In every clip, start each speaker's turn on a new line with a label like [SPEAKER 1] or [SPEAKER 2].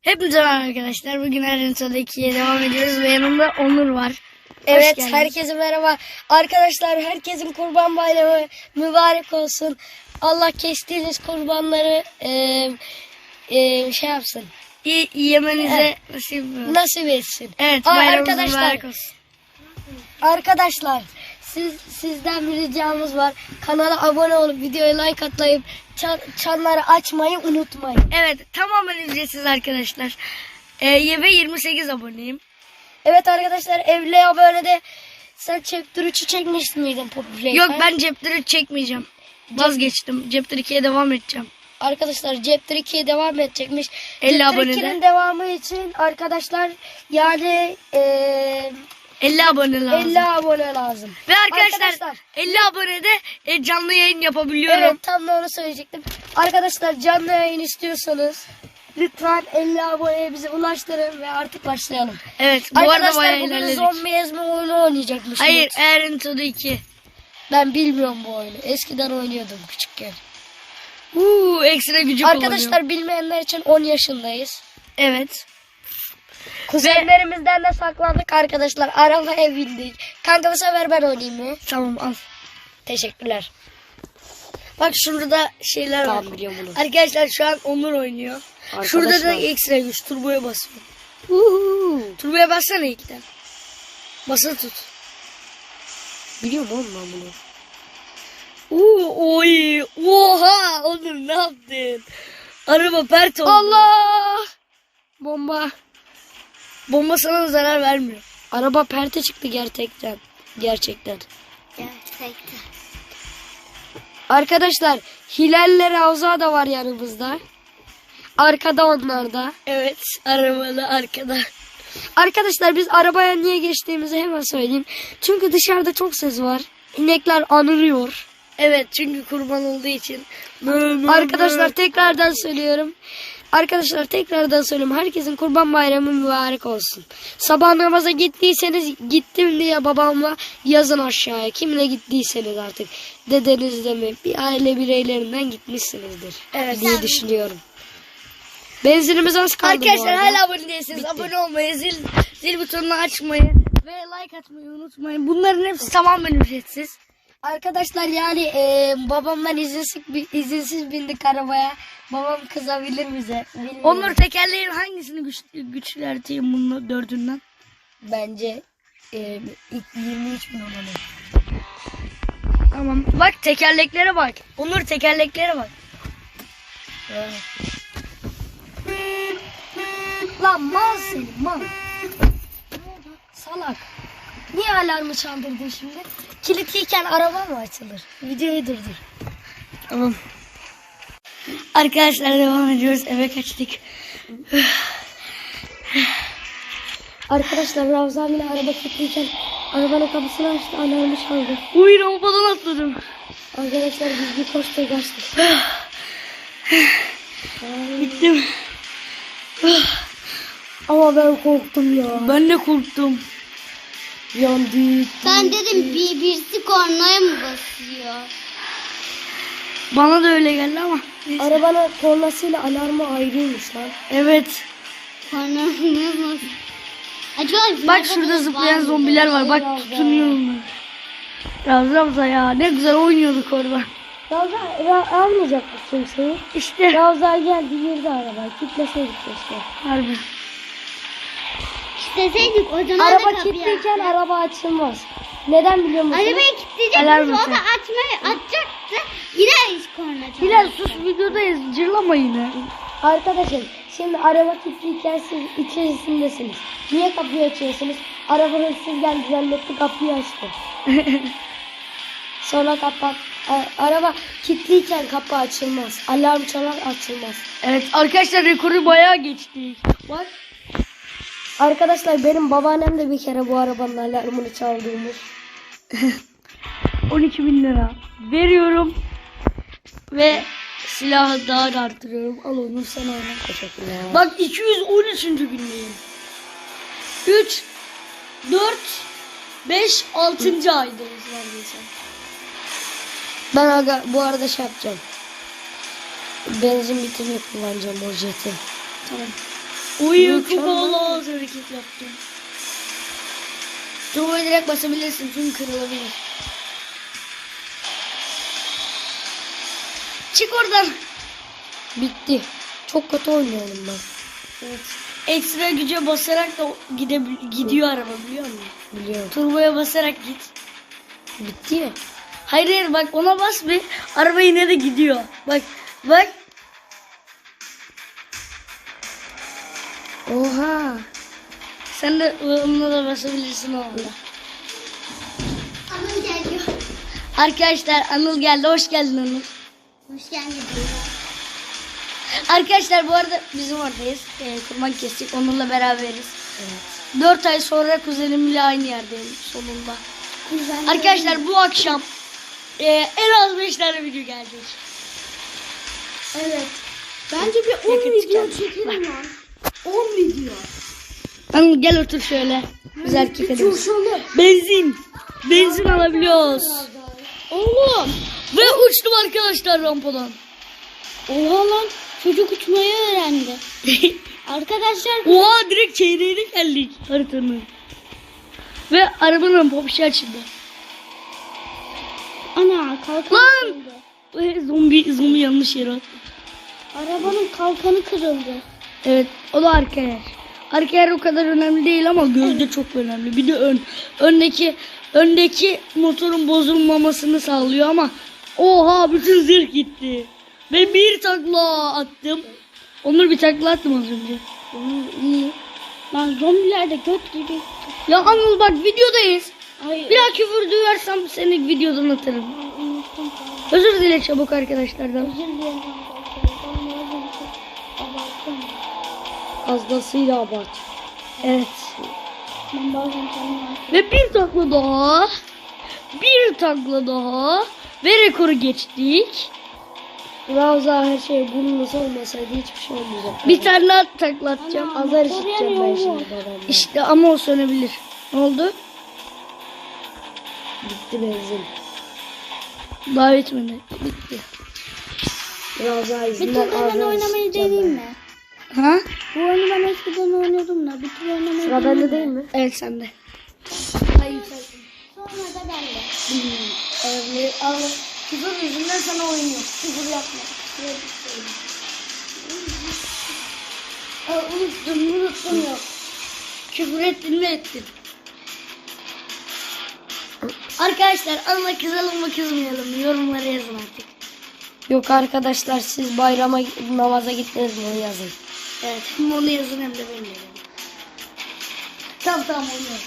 [SPEAKER 1] Hepinize merhaba arkadaşlar. Bugün Ayrıntıda 2'ye devam ediyoruz ve yanımda Onur var.
[SPEAKER 2] Evet
[SPEAKER 1] geldiniz.
[SPEAKER 2] herkese merhaba. Arkadaşlar herkesin kurban bayramı mübarek olsun. Allah kestiğiniz kurbanları e, e, şey yapsın.
[SPEAKER 1] İyi, yemenize nasip olsun.
[SPEAKER 2] Nasip etsin.
[SPEAKER 1] Evet
[SPEAKER 2] Aa, arkadaşlar
[SPEAKER 1] olsun.
[SPEAKER 2] arkadaşlar siz sizden bir ricamız var. Kanala abone olup videoya like atlayıp çan, çanları açmayı unutmayın.
[SPEAKER 1] Evet tamamen ücretsiz arkadaşlar. Ee, ve 28 aboneyim.
[SPEAKER 2] Evet arkadaşlar evli abonede sen chapter 3'ü çekmiş miydin Poppy
[SPEAKER 1] Yok ben Chapter 3 çekmeyeceğim. Vazgeçtim. Chapter 2'ye devam edeceğim.
[SPEAKER 2] Arkadaşlar Chapter 2'ye devam edecekmiş.
[SPEAKER 1] 50
[SPEAKER 2] Chapter
[SPEAKER 1] abonede.
[SPEAKER 2] 2'nin devamı için arkadaşlar yani eee
[SPEAKER 1] 50 abone lazım.
[SPEAKER 2] 50 abone lazım.
[SPEAKER 1] Ve arkadaşlar,
[SPEAKER 2] Arkadaşlar.
[SPEAKER 1] 50 abonede e, canlı yayın yapabiliyorum.
[SPEAKER 2] Evet tam da onu söyleyecektim. Arkadaşlar canlı yayın istiyorsanız lütfen 50 aboneye bize ulaştırın ve artık başlayalım.
[SPEAKER 1] Evet, bu arada
[SPEAKER 2] Arkadaşlar
[SPEAKER 1] bayağı
[SPEAKER 2] bugün
[SPEAKER 1] ilerledik.
[SPEAKER 2] zombi ezme oyunu oynayacakmışız.
[SPEAKER 1] Hayır, Ayrıntıda 2.
[SPEAKER 2] Ben bilmiyorum bu oyunu. Eskiden oynuyordum küçükken.
[SPEAKER 1] Uuu ekstra gücü.
[SPEAKER 2] Arkadaşlar bilmeyenler için 10 yaşındayız.
[SPEAKER 1] Evet.
[SPEAKER 2] Kuzenlerimizden de saklandık arkadaşlar. Arabaya bindik. Kanka bu sefer ben oynayayım mı?
[SPEAKER 1] Tamam al.
[SPEAKER 2] Teşekkürler.
[SPEAKER 1] Bak şurada şeyler var.
[SPEAKER 2] Tamam, biliyorum bunu.
[SPEAKER 1] Arkadaşlar şu an Onur oynuyor. Şurada da
[SPEAKER 2] Arkadaşlar.
[SPEAKER 1] ekstra güç. Turboya basıyor.
[SPEAKER 2] Uhu.
[SPEAKER 1] Turboya bassana ilkten. Basılı tut.
[SPEAKER 2] Biliyorum oğlum ben bunu.
[SPEAKER 1] Uuu oy. Oha. Onur ne yaptın? Araba pert oldu.
[SPEAKER 2] Allah! Bomba.
[SPEAKER 1] Bomba sana zarar vermiyor.
[SPEAKER 2] Araba perte çıktı gerçekten. Gerçekten.
[SPEAKER 1] Gerçekten.
[SPEAKER 2] Arkadaşlar Hilal'le Ravza da var yanımızda. Arkada onlar da.
[SPEAKER 1] Evet. Arabalı arkada.
[SPEAKER 2] Arkadaşlar biz arabaya niye geçtiğimizi hemen söyleyeyim. Çünkü dışarıda çok ses var. İnekler anırıyor.
[SPEAKER 1] Evet çünkü kurban olduğu için.
[SPEAKER 2] Arkadaşlar tekrardan söylüyorum. Arkadaşlar tekrardan söylüyorum. Herkesin kurban bayramı mübarek olsun. Sabah namaza gittiyseniz gittim diye babamla yazın aşağıya. Kimle gittiyseniz artık. Dedenizle mi? Bir aile bireylerinden gitmişsinizdir.
[SPEAKER 1] Evet.
[SPEAKER 2] Diye düşünüyorum. Benzinimiz az kaldı
[SPEAKER 1] Arkadaşlar hala abone değilseniz
[SPEAKER 2] Bitti.
[SPEAKER 1] abone olmayı, zil, zil butonunu açmayı ve like atmayı unutmayın. Bunların hepsi tamamen ücretsiz.
[SPEAKER 2] Arkadaşlar yani e, babamdan izinsiz, izinsiz bindik arabaya. Babam kızabilir bize. Bilmiyorum.
[SPEAKER 1] Onur tekerleğin hangisini güç, güçlerteyim bunun dördünden?
[SPEAKER 2] Bence e, ilk 23 bin olalım.
[SPEAKER 1] Tamam. Bak tekerleklere bak. Onur tekerleklere bak.
[SPEAKER 2] Lan mal seni mal. Salak. Niye alarmı çaldırdın şimdi? Kilitliyken araba mı açılır? Videoyu durdur.
[SPEAKER 1] Tamam. Arkadaşlar devam ediyoruz. Eve kaçtık.
[SPEAKER 2] Arkadaşlar Ravza bile araba kilitliyken arabanın kapısını açtı alarmı çaldı.
[SPEAKER 1] Uy rampadan atladım.
[SPEAKER 2] Arkadaşlar biz bir koşta kaçtık.
[SPEAKER 1] Bittim.
[SPEAKER 2] Ama ben korktum ya.
[SPEAKER 1] Ben de korktum.
[SPEAKER 2] Yandık.
[SPEAKER 3] Ben dedim bir birisi kornaya mı basıyor?
[SPEAKER 1] Bana da öyle geldi ama.
[SPEAKER 2] Arabanın kornasıyla alarmı ayrıymış lan.
[SPEAKER 1] Evet.
[SPEAKER 3] Kornaya mı basıyor? Acaba
[SPEAKER 1] Bak şurada zıplayan zombiler var. Bak tutunuyorum ben. Ya Ramza ya ne güzel oynuyorduk orada.
[SPEAKER 2] Ravza ra- almayacak mısın kimseyi?
[SPEAKER 1] İşte.
[SPEAKER 2] Ravza geldi girdi arabaya. Kitleseydik keşke.
[SPEAKER 1] Harbi.
[SPEAKER 3] İsteseydik o zaman da
[SPEAKER 2] Araba
[SPEAKER 3] kapıyı
[SPEAKER 2] kilitliyken araba açılmaz. Neden biliyor musun?
[SPEAKER 3] Arabayı
[SPEAKER 1] Alarm
[SPEAKER 3] kilitleyecekmiş o
[SPEAKER 1] mısın?
[SPEAKER 3] da açmayı açacaktı. Yine hiç korna çaldı.
[SPEAKER 1] Bilal sus videodayız. Cırlama yine.
[SPEAKER 2] Arkadaşlar şimdi araba kilitliyken siz içerisindesiniz. Niye kapıyı açıyorsunuz? Arabanın sizden düzenletti kapıyı açtı. Sonra kapat. A- araba kilitliyken kapı açılmaz. Alarm çalar açılmaz.
[SPEAKER 1] Evet arkadaşlar rekoru bayağı geçtik. Bak.
[SPEAKER 2] Arkadaşlar benim babaannem de bir kere bu arabanın alarmını çaldırmış.
[SPEAKER 1] 12 bin lira. Veriyorum. Ve silahı daha da arttırıyorum. Al onu sen oyna.
[SPEAKER 2] Teşekkürler.
[SPEAKER 1] Bak 213. gündeyim. 3 4 5 6. aydayız neredeyse.
[SPEAKER 2] Ben aga bu arada şey yapacağım. Benzin bitince kullanacağım o jeti.
[SPEAKER 1] Oy çok havalı hareket yaptım. Turbo'ya direkt basabilirsin çünkü kırılabilir. Çık oradan.
[SPEAKER 2] Bitti. Çok kötü oynuyorum ben.
[SPEAKER 1] Evet. Ekstra güce basarak da gide gidiyor araba biliyor musun?
[SPEAKER 2] Biliyorum.
[SPEAKER 1] Turboya basarak git.
[SPEAKER 2] Bitti ya.
[SPEAKER 1] Hayır hayır bak ona bas bir araba yine de gidiyor. Bak bak. Sen de onunla da basabilirsin orada.
[SPEAKER 3] Anıl geliyor.
[SPEAKER 1] Arkadaşlar Anıl geldi. Hoş geldin Anıl.
[SPEAKER 3] Hoş geldin.
[SPEAKER 1] Arkadaşlar bu arada bizim oradayız. Ee, kurban kestik. Onunla beraberiz. 4 ay sonra kuzenimle aynı yerdeyim sonunda. Arkadaşlar bu akşam e, en az 5 tane video gelecek.
[SPEAKER 3] Evet. Bence bir 10
[SPEAKER 1] Yakın
[SPEAKER 3] video çekelim lan. 10 video.
[SPEAKER 1] Anıl gel otur şöyle. Biz erkek adamız. Benzin. Benzin alabiliyoruz.
[SPEAKER 3] Oğlum.
[SPEAKER 1] Ve uçtum arkadaşlar rampadan.
[SPEAKER 3] Oha lan. Çocuk uçmayı öğrendi. Arkadaşlar
[SPEAKER 1] Oha direkt çeyreğine geldik haritanın. Ve arabanın popşu açıldı.
[SPEAKER 3] ana kalkan
[SPEAKER 1] Lan!
[SPEAKER 3] kırıldı.
[SPEAKER 1] Zombi, zombi yanlış yere attı.
[SPEAKER 3] Arabanın kalkanı kırıldı.
[SPEAKER 1] Evet o da arka yer. Arka yer o kadar önemli değil ama gövde çok önemli. Bir de ön. Öndeki öndeki motorun bozulmamasını sağlıyor ama oha bütün zırh gitti. Ve bir takla attım. Onur bir takla attım az önce.
[SPEAKER 3] iyi. Lan zombiler de göt gibi.
[SPEAKER 1] Ya Anıl bak videodayız.
[SPEAKER 3] Hayır.
[SPEAKER 1] Bir daha küfür duyarsam seni videodan atarım. Özür dile çabuk arkadaşlardan.
[SPEAKER 3] Özür dilerim
[SPEAKER 2] Fazlasıyla abart.
[SPEAKER 1] Evet.
[SPEAKER 3] Ben bazen kendimi
[SPEAKER 1] Ve bir takla daha. Bir takla daha. Ve rekoru geçtik.
[SPEAKER 2] Daha her şey bulunması olmasaydı hiçbir şey olmayacak.
[SPEAKER 1] Bir tane daha takla atacağım.
[SPEAKER 2] Azar işiteceğim ben şimdi babamdan.
[SPEAKER 1] İşte ama o sönebilir. Ne oldu?
[SPEAKER 2] Bitti benzin.
[SPEAKER 1] Daha bitmedi. Bitti.
[SPEAKER 2] Daha
[SPEAKER 3] Bir
[SPEAKER 2] izinden
[SPEAKER 3] tur ben oynamayı deneyeyim mi?
[SPEAKER 1] Ha?
[SPEAKER 3] Bu oyunu ben eskiden oynuyordum da bir tur oynamayı
[SPEAKER 2] Sıra bende değil mi?
[SPEAKER 1] Evet sende.
[SPEAKER 3] Sonra da bende.
[SPEAKER 1] Evet, al. Küfür yüzünden sana oyun yok. Küfür yapma. Aa, unuttum, unuttum yok. Küfür ettin mi ettin? Arkadaşlar anla kızalım mı kızmayalım? Yorumlara yazın artık.
[SPEAKER 2] Yok arkadaşlar siz bayrama namaza gittiniz mi onu yazın.
[SPEAKER 1] Evet hem onu yazın hem de ben yazın. Tamam tamam onu yaz.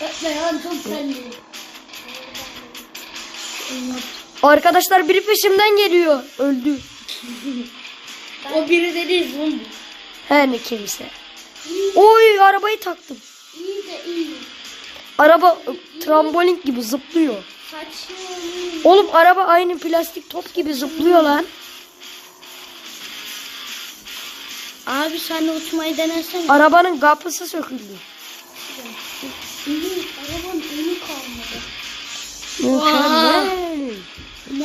[SPEAKER 1] Öpme ya çok terli.
[SPEAKER 2] Arkadaşlar biri peşimden geliyor. Öldü.
[SPEAKER 1] O biri dedi zombi.
[SPEAKER 2] Her ne kimse. Oy arabayı taktım.
[SPEAKER 3] İyi de iyi.
[SPEAKER 2] Araba ı, trambolin gibi zıplıyor.
[SPEAKER 3] Saçım.
[SPEAKER 2] Oğlum araba aynı plastik top gibi zıplıyor lan.
[SPEAKER 3] Abi sen de uçmayı denesene.
[SPEAKER 2] Arabanın kapısı söküldü.
[SPEAKER 3] Arabanın önü kalmadı.
[SPEAKER 2] Mükemmel.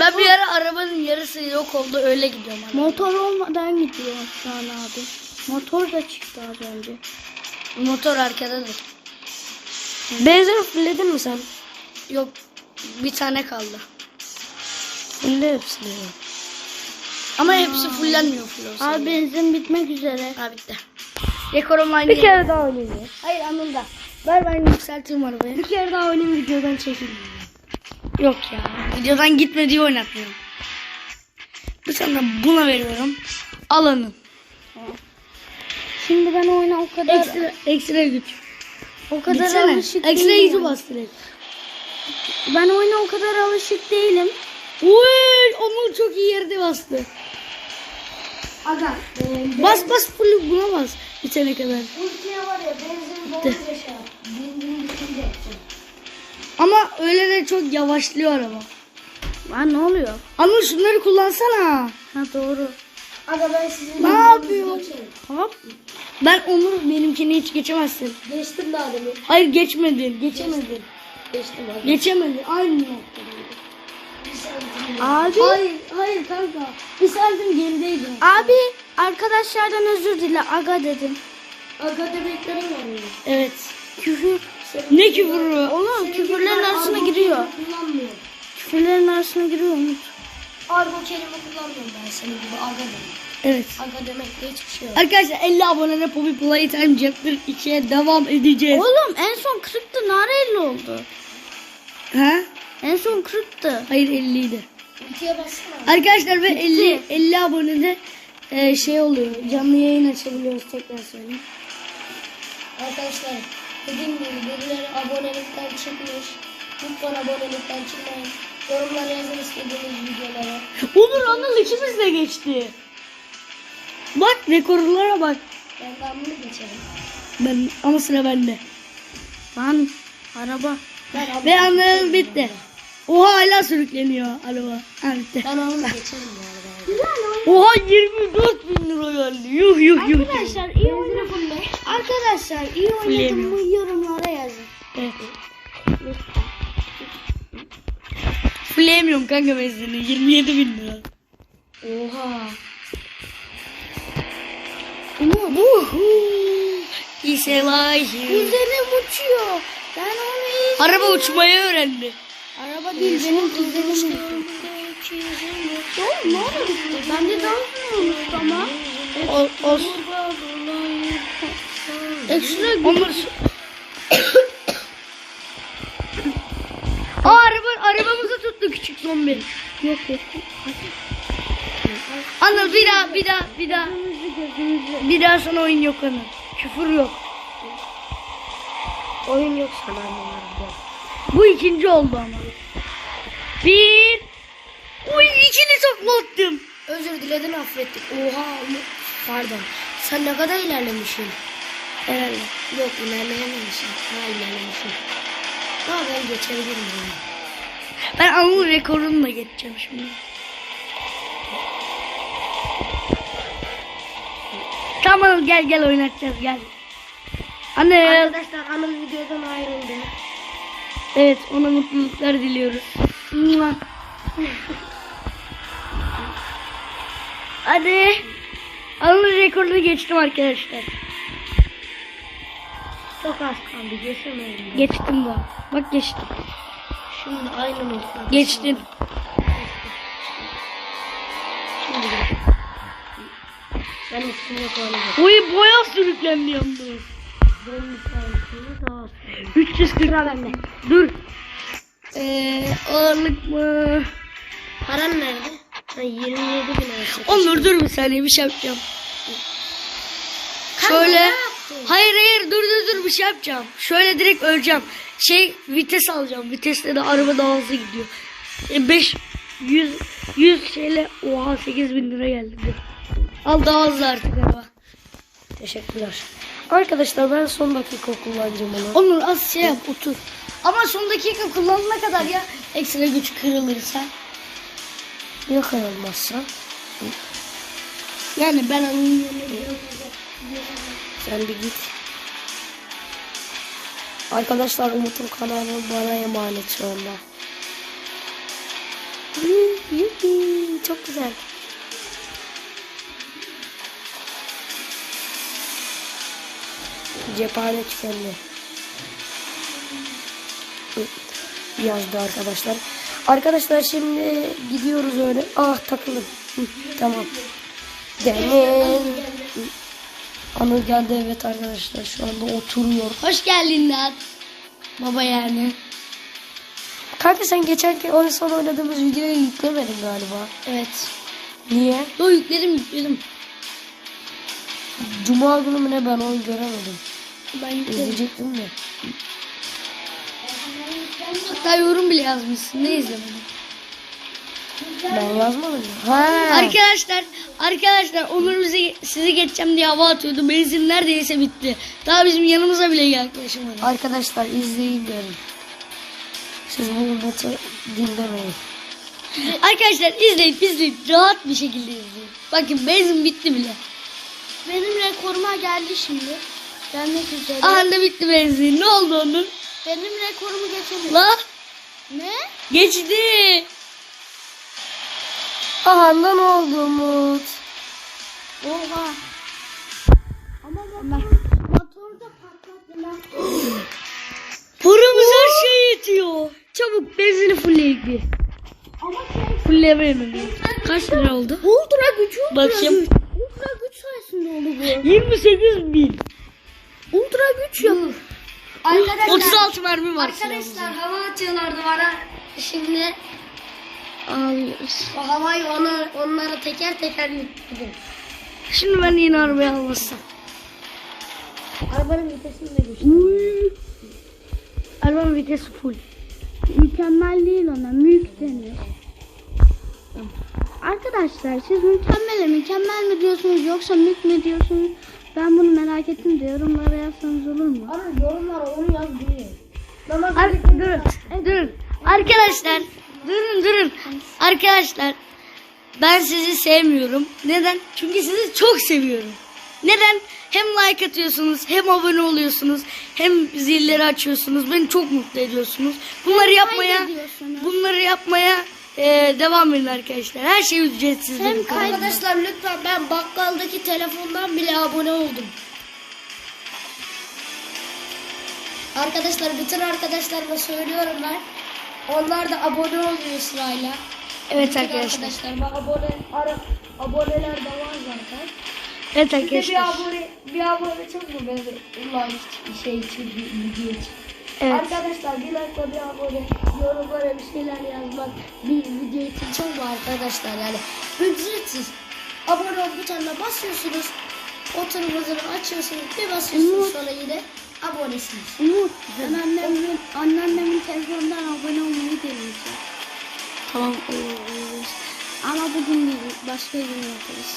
[SPEAKER 1] Ben bir ara arabanın yarısı yok oldu öyle gidiyorum. Hani.
[SPEAKER 3] Motor olmadan gidiyor şu an abi. Motor da çıktı az önce.
[SPEAKER 1] Motor arkadadır.
[SPEAKER 2] Benzin fulledin mi sen?
[SPEAKER 1] Yok bir tane kaldı.
[SPEAKER 2] Fulle hepsini.
[SPEAKER 1] Ama hepsi fullenmiyor full olsa.
[SPEAKER 3] Abi benzin bitmek üzere.
[SPEAKER 1] Ha bitti. Rekorum aynı.
[SPEAKER 2] Bir kere daha oynayayım.
[SPEAKER 1] Hayır Anıl'da. Ver ben yükselteyim arabayı.
[SPEAKER 2] Bir kere daha oynayayım videodan çekeyim.
[SPEAKER 1] Yok ya. Videodan gitme diye oynatmıyorum. Tane de buna veriyorum. Alanın.
[SPEAKER 3] Şimdi ben oyuna o kadar
[SPEAKER 1] Ekstra, ekstra güç.
[SPEAKER 3] o kadar
[SPEAKER 1] Gitsene.
[SPEAKER 3] alışık
[SPEAKER 1] Ekstra
[SPEAKER 3] değilim.
[SPEAKER 1] gücü bas direkt.
[SPEAKER 3] Ben oyuna o kadar alışık değilim.
[SPEAKER 1] Uy, Onur çok iyi yerde bastı.
[SPEAKER 3] Aga.
[SPEAKER 1] Bas bas full buna bas. Bitene kadar.
[SPEAKER 3] Ultiye var ya benzin bol
[SPEAKER 1] Bitti.
[SPEAKER 3] yaşa. Benzin bitince.
[SPEAKER 1] Ama öyle de çok yavaşlıyor araba.
[SPEAKER 3] Ha ne oluyor?
[SPEAKER 1] Anıl şunları kullansana.
[SPEAKER 3] Ha doğru. Aga ben sizin
[SPEAKER 1] Ne yapıyor? Hop. Ben Onur benimkini hiç geçemezsin.
[SPEAKER 2] Geçtim daha demin.
[SPEAKER 1] Hayır geçmedin. Geçemedin.
[SPEAKER 2] Geçtim abi.
[SPEAKER 1] Geçemedin. Aynı noktada.
[SPEAKER 3] Abi.
[SPEAKER 1] Hayır, hayır kanka. Bir santim gerideydin.
[SPEAKER 3] Abi arkadaşlardan özür dile. Aga dedim.
[SPEAKER 2] Aga demekleri var öyle.
[SPEAKER 1] Evet.
[SPEAKER 3] Küfür.
[SPEAKER 1] Ne küfürü?
[SPEAKER 3] Oğlum küfürlerin arasına giriyor.
[SPEAKER 2] Kullanmıyor.
[SPEAKER 3] Küfürlerin arasına giriyor Umut.
[SPEAKER 2] Argo kelime kullanmıyorum ben senin gibi aga demek.
[SPEAKER 1] Evet.
[SPEAKER 2] Aga demek de hiçbir şey yok.
[SPEAKER 1] Arkadaşlar 50 abonede Poppy Playtime Chapter 2'ye devam edeceğiz.
[SPEAKER 3] Oğlum en son 40'tı. Nare 50 oldu.
[SPEAKER 1] Ha?
[SPEAKER 3] En son 40'tı.
[SPEAKER 1] Hayır 50 idi. Arkadaşlar ve 50 50 abonede e, şey oluyor. Canlı yayın açabiliyoruz tekrar söyleyeyim.
[SPEAKER 2] Arkadaşlar dediğim gibi birileri abonelikten çıkmış. Lütfen abonelikten çıkmayın. Yorumlara yazın istediğiniz videolara.
[SPEAKER 1] Onur Anıl ikimiz de geçti. Bak rekorlara bak.
[SPEAKER 2] Ben de bunu geçerim.
[SPEAKER 1] Ben ama sıra bende.
[SPEAKER 3] Lan araba.
[SPEAKER 2] Ben,
[SPEAKER 1] Ve Anıl bitti. Oha hala sürükleniyor araba. Bitti.
[SPEAKER 2] ben onu geçerim yani.
[SPEAKER 1] Oha 24 bin lira geldi. Yuh yuh yuh.
[SPEAKER 3] Arkadaşlar iyi oynadım. Arkadaşlar iyi oynadım mı yorumlara yazın.
[SPEAKER 1] Evet. Fulemiyorum kanka benzini. 27 bin lira.
[SPEAKER 2] Oha.
[SPEAKER 1] İselayı.
[SPEAKER 3] Kuzenim uçuyor. Ben onu iyi.
[SPEAKER 1] Araba uçmayı öğrendi.
[SPEAKER 3] Araba değil benim kuzenim. Oğlum ne oldu? Ben de dans mı ama?
[SPEAKER 1] O, olsun.
[SPEAKER 3] Ekstra
[SPEAKER 1] Onur. Aa araba, arabamızı tuttu küçük zombi.
[SPEAKER 3] yok yok.
[SPEAKER 1] Anıl bir daha bir daha bir daha. Bir daha sana oyun yok Anıl. Küfür yok.
[SPEAKER 2] Oyun yok sana anlamadım.
[SPEAKER 1] Bu ikinci oldu ama. Bir. Uy ikini toplattım.
[SPEAKER 2] Özür diledin affettik. Oha. Pardon. Sen ne kadar ilerlemişsin?
[SPEAKER 1] Herhalde.
[SPEAKER 2] Yok ilerleyememişsin. Ha ilerlemişsin. Ha ben geçebilirim bunu.
[SPEAKER 1] Ben Anıl'ın rekorunu da geçeceğim şimdi. Tamam Anıl gel gel oynatacağız gel. Anıl.
[SPEAKER 2] Arkadaşlar Anıl videodan ayrıldı.
[SPEAKER 1] Evet ona mutluluklar diliyoruz. Hadi. Alın rekorunu geçtim arkadaşlar.
[SPEAKER 2] Çok az kaldı geçemedim.
[SPEAKER 1] Geçtim daha. Bak geçtim.
[SPEAKER 2] Şimdi aynı noktada.
[SPEAKER 1] Geçtim.
[SPEAKER 2] Şimdi Ben üstüne koyacağım.
[SPEAKER 1] Oy boya sürüklendi yalnız.
[SPEAKER 2] Ben bir.
[SPEAKER 1] 340 lira bende. Dur. Ee, ağırlık mı?
[SPEAKER 2] Paran nerede? Ha, 27 bin lira.
[SPEAKER 1] Onur dur bir saniye bir şey yapacağım. Şöyle. Hayır hayır dur dur dur bir şey yapacağım. Şöyle direkt öleceğim. Şey vites alacağım. Vitesle de araba daha hızlı gidiyor. 5 100 100 şeyle oha 8 bin lira geldi. Al daha hızlı artık araba.
[SPEAKER 2] Teşekkürler. Arkadaşlar ben son dakika kullanacağım onu.
[SPEAKER 1] Onur az şey yap otur. Ama son dakika kullanana kadar ya ekstra güç kırılırsa.
[SPEAKER 2] Ya kırılmazsa?
[SPEAKER 1] Yani ben onun yerine
[SPEAKER 2] Sen bir git. Arkadaşlar Umut'un kanalı bana emanet şu anda. Çok güzel. Cephane. Hı, Yazdı arkadaşlar. Arkadaşlar şimdi gidiyoruz öyle. Ah takıldım. Tamam. Demin. Anıl geldi evet arkadaşlar şu anda oturuyor.
[SPEAKER 1] Hoş geldin lan. Baba yani.
[SPEAKER 2] Kanka sen geçen o son oynadığımız videoyu yüklemedin galiba.
[SPEAKER 1] Evet.
[SPEAKER 2] Niye?
[SPEAKER 1] Yo yükledim yükledim.
[SPEAKER 2] Cuma günü mü ne ben oyun göremedim.
[SPEAKER 1] Ben.
[SPEAKER 2] İzleyecektim de.
[SPEAKER 1] Hatta yorum bile yazmışsın. Ne izlemedin?
[SPEAKER 2] Ben yazmadım ya. Ha.
[SPEAKER 1] Arkadaşlar, arkadaşlar Onur bizi, sizi geçeceğim diye hava atıyordu. Benzin neredeyse bitti. Daha bizim yanımıza bile yaklaşamadı.
[SPEAKER 2] Arkadaşlar izleyin görün. Siz bu Umut'u dinlemeyin.
[SPEAKER 1] Arkadaşlar izleyin izleyin. Rahat bir şekilde izleyin. Bakın benzin bitti bile.
[SPEAKER 3] Benim rekoruma geldi şimdi. Gelmek üzere.
[SPEAKER 1] Aha da bitti benzin. Ne oldu onun?
[SPEAKER 3] Benim rekorumu geçelim.
[SPEAKER 1] La
[SPEAKER 3] Ne?
[SPEAKER 1] geçti.
[SPEAKER 2] Aha lan oldu Umut.
[SPEAKER 3] Oha. Ama motor, motor da patladı lan.
[SPEAKER 1] Paramız her şeye yetiyor. Çabuk benzini fullleyip bir.
[SPEAKER 3] Ama
[SPEAKER 1] Fullleyemedim. Kaç lira oldu?
[SPEAKER 3] ultra güç ultra
[SPEAKER 1] Bakayım.
[SPEAKER 3] güç. Ultra güç sayesinde oldu bu.
[SPEAKER 1] 28 bin.
[SPEAKER 3] Ultra güç yok.
[SPEAKER 2] Arkadaşlar,
[SPEAKER 1] 36 mermi var.
[SPEAKER 2] arkadaşlar hava atıyorlardı bana. Şimdi
[SPEAKER 1] Ağlıyoruz.
[SPEAKER 2] o havayı ona, onlara teker teker yuttum.
[SPEAKER 1] Şimdi ben yeni arabayı almasam.
[SPEAKER 2] Arabanın vitesini de.
[SPEAKER 3] Uy,
[SPEAKER 1] Arabanın vitesi full.
[SPEAKER 3] mükemmel değil ona. Mülk denir. Arkadaşlar siz mükemmel mükemmel mi diyorsunuz yoksa mülk mü diyorsunuz? Ben bunu merak ettim de yorumlara yazsanız olur mu?
[SPEAKER 2] Ama yorumlara onu yaz diye.
[SPEAKER 1] Ar- durun. Durun. Arkadaşlar. Durun durun. Arkadaşlar. Ben sizi sevmiyorum. Neden? Çünkü sizi çok seviyorum. Neden? Hem like atıyorsunuz, hem abone oluyorsunuz, hem zilleri açıyorsunuz. Beni çok mutlu ediyorsunuz. Bunları yapmaya, bunları yapmaya e, devam edin arkadaşlar. Her şey ücretsiz.
[SPEAKER 3] Hem
[SPEAKER 1] benim.
[SPEAKER 2] Arkadaşlar lütfen ben bakkaldaki telefondan bile abone oldum. Arkadaşlar bütün arkadaşlarıma söylüyorum ben. Onlar da abone oluyor sırayla.
[SPEAKER 1] Evet
[SPEAKER 2] Bütün
[SPEAKER 1] arkadaşlar.
[SPEAKER 2] arkadaşlar bak abone ara, aboneler de var zaten.
[SPEAKER 1] Evet
[SPEAKER 2] de bir
[SPEAKER 1] arkadaşlar.
[SPEAKER 2] abone bir abone çok mu ulan şey için video için.
[SPEAKER 1] Evet.
[SPEAKER 2] Arkadaşlar bir like bir abone yorumlara bir şeyler yazmak bir video için çok arkadaşlar yani ücretsiz. Abone ol butonuna basıyorsunuz. Oturumuzunu açıyorsunuz bir basıyorsunuz sonra yine abonesiniz.
[SPEAKER 3] Umut ben annemin, anneannemin telefonundan abone olmayı deneyeceğim.
[SPEAKER 1] Tamam.
[SPEAKER 3] Ama bugün değil başka gün yaparız.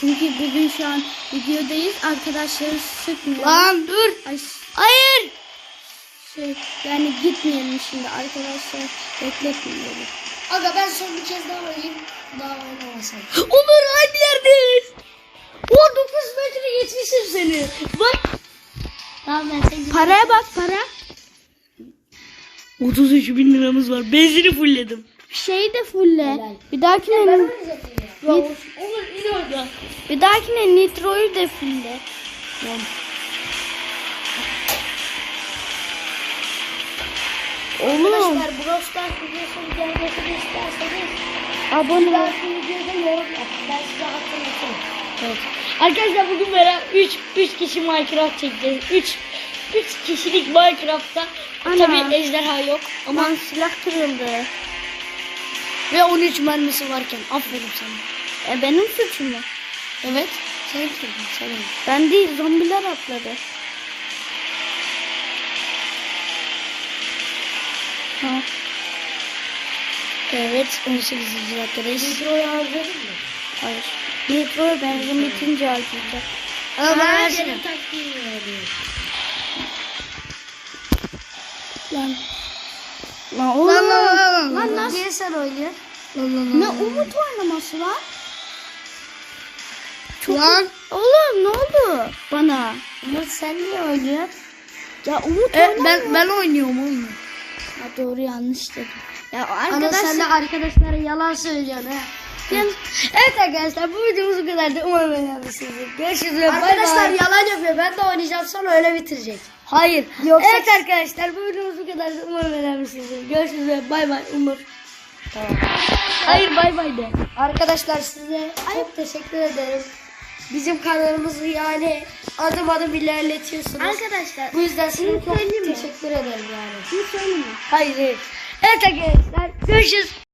[SPEAKER 3] Çünkü bugün şu an videodayız. Arkadaşları sıkmıyor.
[SPEAKER 1] Lan dur.
[SPEAKER 3] Ay
[SPEAKER 1] Hayır.
[SPEAKER 3] Şey yani gitmeyelim şimdi arkadaşlar bekletmeyelim.
[SPEAKER 2] Aga ben son bir kez daha oynayayım. Daha oynamasam.
[SPEAKER 1] Onur aynı yerdeyiz. O 9 metre geçmişim seni. Bak.
[SPEAKER 2] Tamam ben seni
[SPEAKER 3] Paraya bak para.
[SPEAKER 1] 33 bin liramız var. Benzini fullledim.
[SPEAKER 3] Şeyi de fulle.
[SPEAKER 2] Helal.
[SPEAKER 3] Bir dahakine
[SPEAKER 1] in orada.
[SPEAKER 3] bir dahakine nitroyu da fulle. Oğlum
[SPEAKER 2] Arkadaşlar Brawl Stars videosunun gelmesini isterseniz
[SPEAKER 3] abone ol.
[SPEAKER 2] videoda yorum yapın. Ben size hatırlatayım.
[SPEAKER 1] Evet. Arkadaşlar bugün beraber 3 3 kişi Minecraft çekeceğiz. 3 3 kişilik Minecraft'ta tabii ejderha yok ama
[SPEAKER 3] Aman silah kırıldı.
[SPEAKER 1] ve 13 mermisi varken aferin sana.
[SPEAKER 3] E benim suçum mu?
[SPEAKER 1] Evet. Sen kimsin? Sen?
[SPEAKER 3] Ben değil zombiler atladı. Ha.
[SPEAKER 1] Evet 18. dakikadayız.
[SPEAKER 2] Nitro'yu harcadın mı?
[SPEAKER 3] Hayır. Nitro'ya benzin bitince harcayacak.
[SPEAKER 1] Ama ben
[SPEAKER 2] her
[SPEAKER 1] şey-
[SPEAKER 2] şeyin taktiğini veriyor.
[SPEAKER 3] Lan. Lan oğlum.
[SPEAKER 1] Lan lan lan lan.
[SPEAKER 3] Lan nasıl?
[SPEAKER 2] Niye sen oynuyor?
[SPEAKER 3] Ne umut oynaması lan?
[SPEAKER 1] Lan.
[SPEAKER 3] Oğlum ne oldu bana?
[SPEAKER 2] Umut sen niye oynuyorsun?
[SPEAKER 3] Ya umut
[SPEAKER 1] E, ben ben oynuyorum oğlum.
[SPEAKER 3] Ha, doğru yanlış dedim. Ya
[SPEAKER 2] Ama sen de
[SPEAKER 3] arkadaşlar.
[SPEAKER 2] arkadaşlara yalan söylüyorsun ha.
[SPEAKER 1] Evet arkadaşlar bu videomuz bu kadardı. Umarım beğenmişsinizdir. Görüşürüz
[SPEAKER 2] Arkadaşlar
[SPEAKER 1] bay.
[SPEAKER 2] yalan yapıyor. Ben de oynayacağım sonra öyle bitirecek.
[SPEAKER 1] Hayır.
[SPEAKER 2] Yoksa-
[SPEAKER 1] Evet arkadaşlar bu videomuz bu kadardı. Umarım beğenmişsinizdir. Görüşürüz bay bay Umur. Hayır bay bay de.
[SPEAKER 2] Arkadaşlar size çok teşekkür ederim. Bizim kanalımızı yani adım adım ilerletiyorsunuz.
[SPEAKER 3] Arkadaşlar.
[SPEAKER 2] Bu yüzden size çok teşekkür ederim yani.
[SPEAKER 3] Şunu söyleyeyim mi?
[SPEAKER 1] Hayır hayır. Evet arkadaşlar görüşürüz.